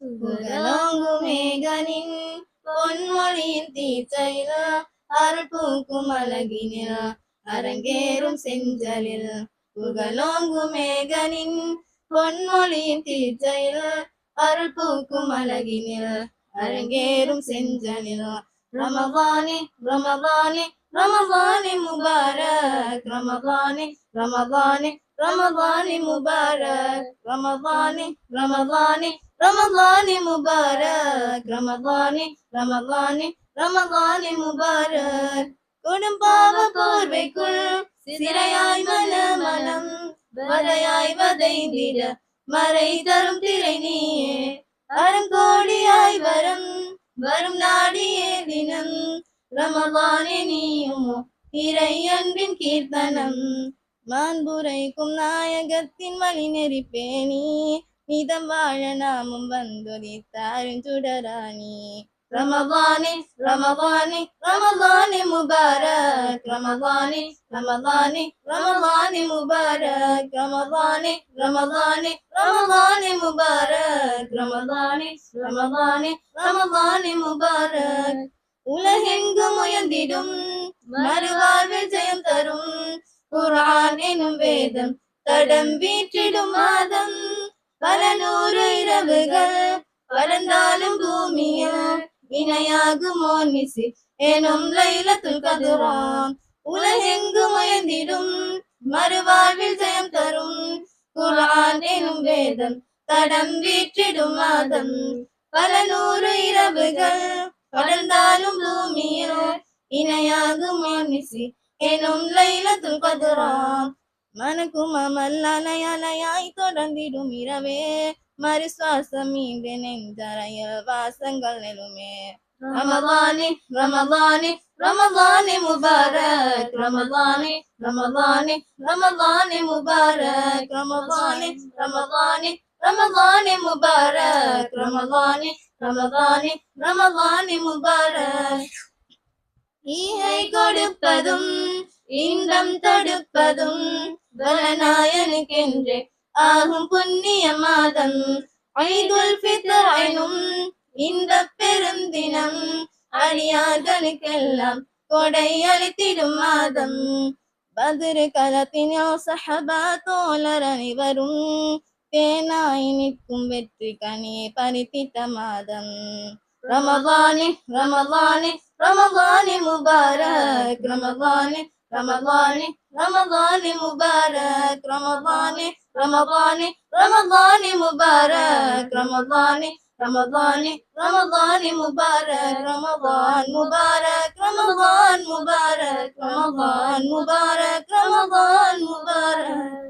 ரமலான் மேகனின் பொன்மொழியின் தீச்சையில் உங்களோங்கும் அருள் பூக்கும் அழகினில் அரங்கேறும் செஞ்சலில். புகழோங்கும் மேகனின் பொன்மொழியின் தீச்சையில் அருள் பூக்கும் அழகினில் அரங்கேறும் செஞ்சலில். ரமவானே ரமவானே ரமவானே முபாரக். ரமவானே ரமவானே ரமவானே முபாரக். ரமவானே ரமவானே ரமதானி முபாரக் ரமதானி ரமதானி ரமதானி முபாரக். கொடும்பாவ போர்வைக்குள் சிறையாய் மன மனம் வரையாய் வதைந்திட மறை தரும் திரை நீயே அருங்கோடியாய் வரும் வரும் நாடியே தினம். ரமதானே நீயும் இறை அன்பின் கீர்த்தனம். மாண்புரைக்கும் நாயகத்தின் வழி நெறிப்பேணி மீதம் வாழ நாமும் வந்துரித்தாரின் சுடராணி ரமவானே ரமவானே ரமவானே முபாரக் ரமவானே ரமவானே ரமவானே முபாரக் ரமவானே ரமவானே ரமவானே முபாரக் ரமவானே ரமவானே ரமவானே முபாரக் உலகெங்கும் உயர்ந்திடும் மறுவாழ்வில் ஜெயம் தரும் குரான் எனும் வேதம் தடம் வீற்றிடும் மாதம் பல நூறு இரவுகள் பறந்தாலும் பூமியில் இணையாகுமோ நிசி. எனும் லைலத்துல் கதுரான் உலகெங்கும் உயர்ந்திடும் மறுவாழ்வில் ஜெயம் தரும். குரான் எனும் வேதம் தடம் வீற்றிடும் மாதம். பல நூறு இரவுகள் படர்ந்தாலும் பூமியில் இணையாகுமோ நிசி. எனும் லைலத்துல் கதுரான் மனக்கும் அமல் அலை அலையாய் தொடர்ந்திடும் இரவே. மறுசுவாசம் மீண்டு நெஞ்சறைய வாசங்கள் நெருமே ரமவானே ரமவானே ரமவானே முபாரக். ரமவானே ரமவானே ரமவானே முபாரக். ரமவானே ரமவானே ரமவானே முபாரக். ரமவானே ரமவானே ரமவானே முபாரக். ஈகை கொடுப்பதும் இன்பம் தடுப்பதும் வலநாயனுக்கென்றே ஆகும் புண்ணிய மாதம் ஐதுல் ஃபித்ர் எனும் இந்த பெருந்தினம் அடியார்களுக்கெல்லாம் கொடை அளித்திடும் மாதம். பதிரு களத்தினோ சஹபா தோழர் அனைவரும் தேனாய் நிற்கும் வெற்றி கனியை பறித்திட்ட மாதம். ரமவானே ரமவானே ரமவானே முபாரக். ரமவானே ரமவானே ரமவானே முபாரக் ரமவானே ரமவானே ரமவானே முபாரக் ரமவானே ரமவானே ரமவானே முபாரக் ரமவான் முபாரக் ரமவான் முபாரக் ரமவான் முபாரக் ரமவான் முபாரக்